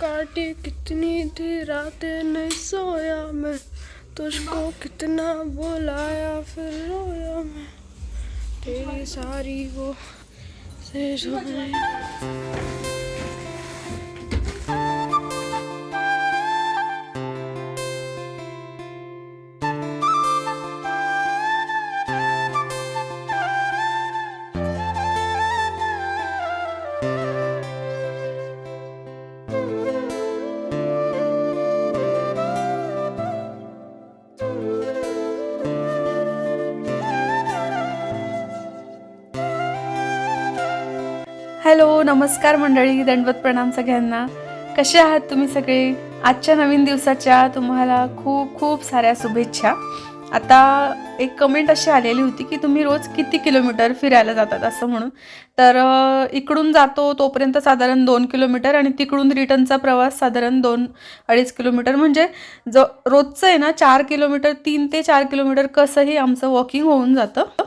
काटी कितनी थी रातें नहीं सोया मैं। तुझको कितना बुलाया फिर रोया मैं। तेरी सारी वो से हॅलो नमस्कार मंडळी दंडवत प्रणाम सगळ्यांना. कसे आहात तुम्ही सगळे? आजच्या नवीन दिवसाच्या तुम्हाला खूप खूप साऱ्या शुभेच्छा. आता एक कमेंट अशी आलेली होती की तुम्ही रोज किती किलोमीटर फिरायला जातात असं म्हणून. तर इकडून जातो तोपर्यंत साधारण दोन किलोमीटर आणि तिकडून रिटर्नचा प्रवास साधारण दोन अडीच किलोमीटर. म्हणजे जो रोजचं आहे ना चार किलोमीटर तीन ते चार किलोमीटर कसंही आमचं वॉकिंग होऊन जातं.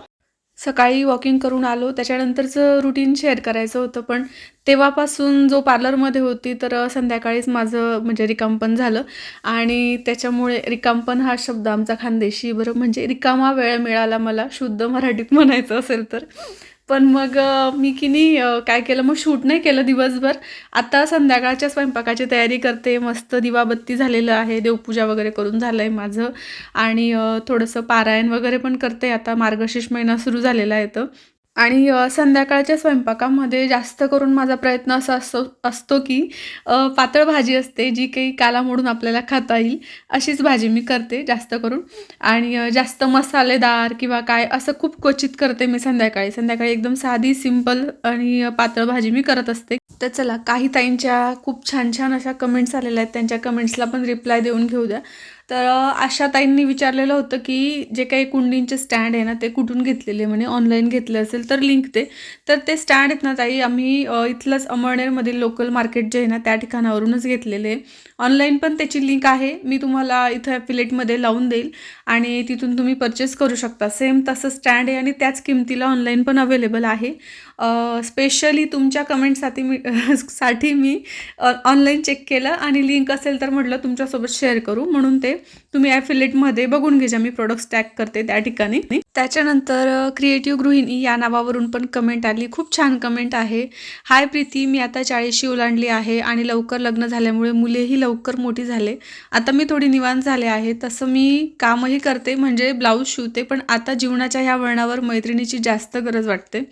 सकाळी वॉकिंग करून आलो. त्याच्यानंतरचं रुटीन शेअर करायचं होतं. पण तेव्हापासून जो पार्लरमध्ये होती तर संध्याकाळीच माझं म्हणजे रिकामपण झालं. आणि त्याच्यामुळे रिकामपण हा शब्द आमचा खानदेशी बरं म्हणजे रिकामा वेळ मिळाला मला शुद्ध मराठीत म्हणायचं असेल तर. पण मग मी की नाही काय केलं? मग शूट नाही केलं दिवसभर. आता संध्याकाळच्या स्वयंपाकाची तयारी करते. मस्त दिवाबत्ती झालेलं आहे. देवपूजा वगैरे करून झालं आहे माझं. आणि थोडंसं पारायण वगैरे पण करते. आता मार्गशीर्ष महिना सुरू झालेला आहे तर आणि संध्याकाळच्या स्वयंपाकामध्ये जास्त करून माझा प्रयत्न असा असतो असतो की पातळ भाजी असते जी काही काला मोडून आपल्याला खाता येईल अशीच भाजी मी करते जास्त करून. आणि जास्त मसालेदार किंवा काय असं खूप क्वचित करते मी संध्याकाळी. संध्याकाळी एकदम साधी सिंपल आणि पातळ भाजी मी करत असते. तर चला काही ताईंच्या खूप छान छान अशा कमेंट्स आलेल्या आहेत. त्यांच्या कमेंट्सला पण रिप्लाय देऊन घेऊ द्या. तर आशाताईंनी आशा ताईंनी विचारलेलं होतं की जे काही कुंडींचे स्टँड आहे ना ते कुठून घेतलेले म्हणे ऑनलाईन घेतले असेल तर लिंक ते तर ते स्टँड आहेत ना ताई आम्ही इथलंच अमळनेरमधील लोकल मार्केट जे आहे ना त्या ठिकाणावरूनच घेतलेले ऑनलाईन पण त्याची लिंक आहे मी तुम्हाला इथं ॲफिलेटमध्ये लावून देईल आणि तिथून तुम्ही परचेस करू शकता. सेम तसं स्टँड आहे आणि त्याच किमतीला ऑनलाईन पण अवेलेबल आहे. स्पेशली तुमच्या कमेंटसाठी मी साठी मी ऑनलाईन चेक केलं आणि लिंक असेल तर म्हटलं तुमच्यासोबत शेअर करू. म्हणून ते तुम्ही ॲफिलेटमध्ये बघून घ्या मी प्रोडक्ट्स टॅग करते त्या ठिकाणी. त्याच्यानंतर क्रिएटिव्ह गृहिणी या नावावरून पण कमेंट आली. खूप छान कमेंट आहे. हाय प्रीती मी आता चाळीशी ओलांडली आहे आणि लवकर लग्न झाल्यामुळे मुलेही लवकर मोठी झाले. आता मी थोडी निवांत झाले आहे. तसं मी कामही करते म्हणजे ब्लाऊज शिवते पण आता जीवनाच्या ह्या वळणावर मैत्रिणीची जास्त गरज वाटते.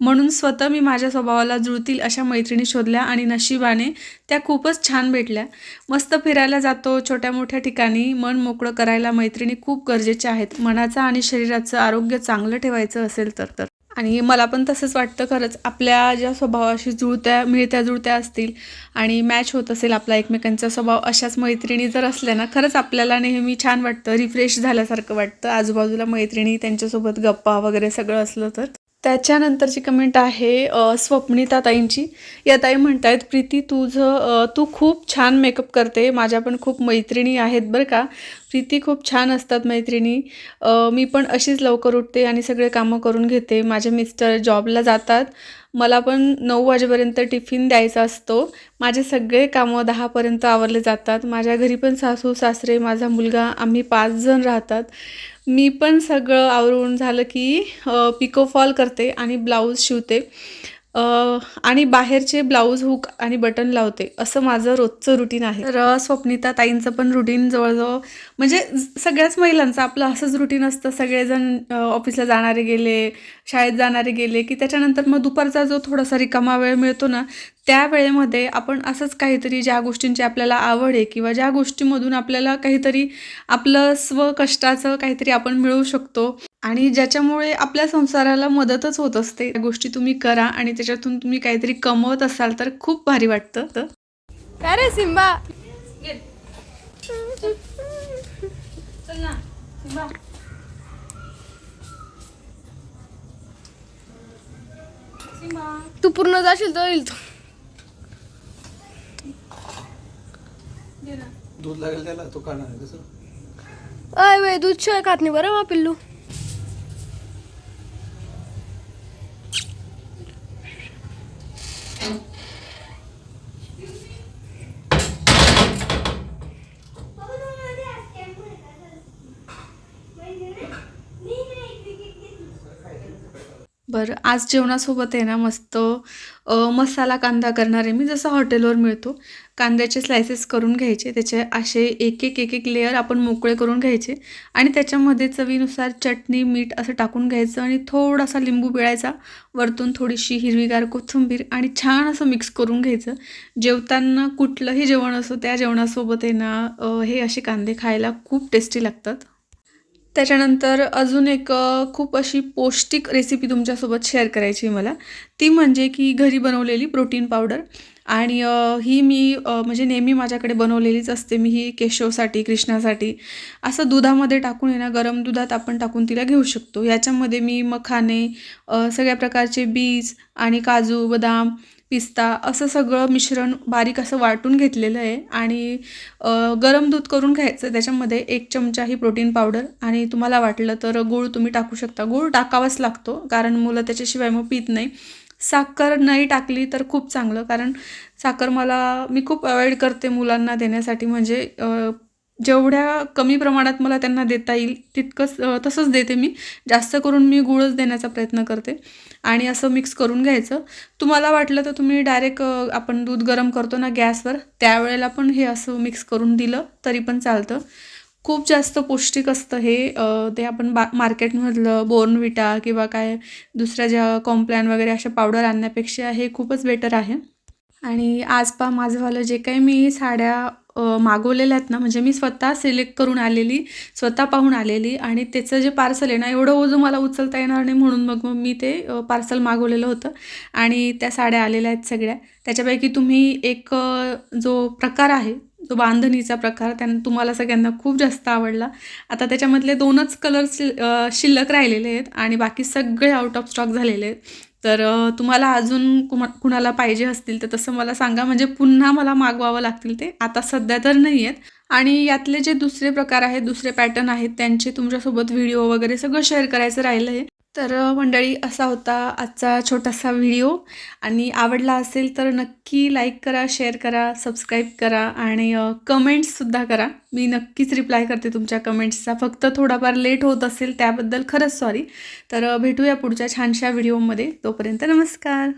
म्हणून स्वतः मी माझ्या स्वभावाला जुळतील अशा मैत्रिणी शोधल्या आणि नशिबाने त्या खूपच छान भेटल्या. मस्त फिरायला जातो छोट्या मोठ्या ठिकाणी. मन मोकळं करायला मैत्रिणी खूप गरजेच्या आहेत. मनाचं आणि शरीराचं आरोग्य चांगलं ठेवायचं असेल तर तर. आणि मला पण तसंच वाटतं खरंच. आपल्या ज्या स्वभावाशी जुळत्या मिळत्या जुळत्या असतील आणि मॅच होत असेल आपला एकमेकांचा स्वभाव अशाच मैत्रिणी जर असल्या ना खरंच आपल्याला नेहमी छान वाटतं रिफ्रेश झाल्यासारखं वाटतं. आजूबाजूला मैत्रिणी त्यांच्यासोबत गप्पा वगैरे सगळं असलं तर. त्याच्यानंतरची कमेंट आहे स्वप्निता ताईंची. या ताई म्हणतायत प्रीती तुझं तू खूप छान मेकअप करते. माझ्या पण खूप मैत्रिणी आहेत बरं का. प्रीती खूप छान असतात मैत्रिणी. मी पण अशीच लवकर उठते आणि सगळे कामं करून घेते. माझे मिस्टर जॉबला जातात. मला पण नऊ वाजेपर्यंत टिफिन द्यायचा असतो. माझे सगळे कामं दहापर्यंत आवरले जातात. माझ्या घरी पण सासू सासरे माझा मुलगा आम्ही पाच जण राहतात. मी पण सगळं आवरून झालं की पिको फॉल करते आणि ब्लाऊज शिवते. आणि बाहेरचे ब्लाऊज हुक आणि बटन लावते. असं माझं रोजचं रुटीन आहे. तर स्वप्निता ताईंचं पण रुटीन जवळजवळ म्हणजे सगळ्याच महिलांचं आपलं असंच रुटीन असतं. सगळेजण ऑफिसला जाणारे गेले शाळेत जाणारे गेले की त्याच्यानंतर मग दुपारचा जो थोडासा रिकामा वेळ मिळतो ना त्या वेळेमध्ये आपण असंच काहीतरी ज्या गोष्टींची आपल्याला आवड आहे किंवा ज्या गोष्टीमधून आपल्याला काहीतरी आपलं स्व कष्टाचं काहीतरी आपण मिळवू शकतो आणि ज्याच्यामुळे आपल्या संसाराला मदतच होत असते. त्या गोष्टी तुम्ही करा आणि त्याच्यातून तुम्ही काहीतरी कमवत असाल तर खूप भारी वाटतं. तर काय रे सिम्बा तू पूर्ण जाशील तर येईल तू. दूध लागेल त्याला? तो काढणार आहे कसं अय वे दूध शिवाय खात नाही बरं मा पिल्लू. बरं आज जेवणासोबत आहे ना मस्त मसाला कांदा करणार आहे मी जसं हॉटेलवर मिळतो कांद्याचे स्लायसेस करून घ्यायचे त्याचे असे एक एक एक एक लेअर आपण मोकळे करून घ्यायचे आणि त्याच्यामध्ये चवीनुसार चटणी मीठ असं टाकून घ्यायचं आणि थोडासा लिंबू पिळायचा वरतून थोडीशी हिरवीगार कोथिंबीर आणि छान असं मिक्स करून घ्यायचं. जेवताना कुठलंही जेवण असो त्या जेवणासोबत आहे ना हे असे कांदे खायला खूप टेस्टी लागतात. त्याच्यानंतर अजून एक खूप अशी पौष्टिक रेसिपी तुमच्यासोबत शेअर करायची आहे मला. ती म्हणजे की घरी बनवलेली प्रोटीन पावडर आणि ही मी म्हणजे नेहमी माझ्याकडे बनवलेलीच असते. मी ही केशवसाठी कृष्णासाठी असं दुधामध्ये टाकून आहे ना गरम दुधात आपण टाकून तिला घेऊ शकतो. याच्यामध्ये मी मखाने सगळ्या प्रकारचे बीज आणि काजू बदाम पिस्ता असं सगळं मिश्रण बारीक असं वाटून घेतलेलं आहे. आणि गरम दूध करून घ्यायचं. त्याच्यामध्ये एक चमचा ही प्रोटीन पावडर आणि तुम्हाला वाटलं तर गूळ तुम्ही टाकू शकता. गूळ टाकावाच लागतो कारण मुलं त्याच्याशिवाय मग पित नाही. साखर नाही टाकली तर खूप चांगलं. कारण साखर मला मी खूप अवॉइड करते मुलांना देण्यासाठी. म्हणजे जेवढ्या कमी प्रमाणात मला त्यांना देता येईल तितकंच तसंच देते मी. जास्त करून मी गुळच देण्याचा प्रयत्न करते. आणि असं मिक्स करून घ्यायचं. तुम्हाला वाटलं तर तुम्ही डायरेक्ट आपण दूध गरम करतो ना गॅसवर. त्यावेळेला पण हे असं मिक्स करून दिलं तरी पण चालतं. खूप जास्त पौष्टिक असतं हे. ते आपण बा मार्केटमधलं बोर्नविटा किंवा काय दुसऱ्या ज्या कॉम्प्लॅन वगैरे अशा पावडर आणण्यापेक्षा हे खूपच बेटर आहे. आणि आज पा माझंवालं जे काही मी साड्या मागवलेल्या आहेत ना म्हणजे मी स्वतः सिलेक्ट करून आलेली स्वतः पाहून आलेली आणि त्याचं जे पार्सल आहे ना एवढं ओझं मला उचलता येणार नाही म्हणून मग मग मी ते पार्सल मागवलेलं होतं. आणि त्या साड्या आलेल्या आहेत सगळ्या. त्याच्यापैकी तुम्ही एक जो प्रकार आहे तो बांधणीचा प्रकार त्यांना तुम्हाला सगळ्यांना खूप जास्त आवडला. आता त्याच्यामधले दोनच कलर्स शिल्लक राहिलेले आहेत आणि बाकी सगळे आउट ऑफ स्टॉक झालेले आहेत. तर तुम्हाला अजून कुमा कुणाला पाहिजे असतील तर तसं मला सांगा. म्हणजे पुन्हा मला मागवावं लागतील ते. आता सध्या तर नाही आहेत. आणि यातले जे दुसरे प्रकार आहेत दुसरे पॅटर्न आहेत त्यांचे तुमच्यासोबत व्हिडिओ वगैरे सगळं शेअर करायचं राहिलं आहे तर मंडळी असा होता आजचा छोटासा व्हिडिओ. आणि आवडला असेल तर नक्की लाईक करा शेअर करा सबस्क्राईब करा आणि कमेंट्ससुद्धा करा. मी नक्कीच रिप्लाय करते तुमच्या कमेंट्सचा. फक्त थोडाफार लेट होत असेल त्याबद्दल खरंच सॉरी. तर भेटूया पुढच्या छानशा व्हिडिओमध्ये. तोपर्यंत नमस्कार.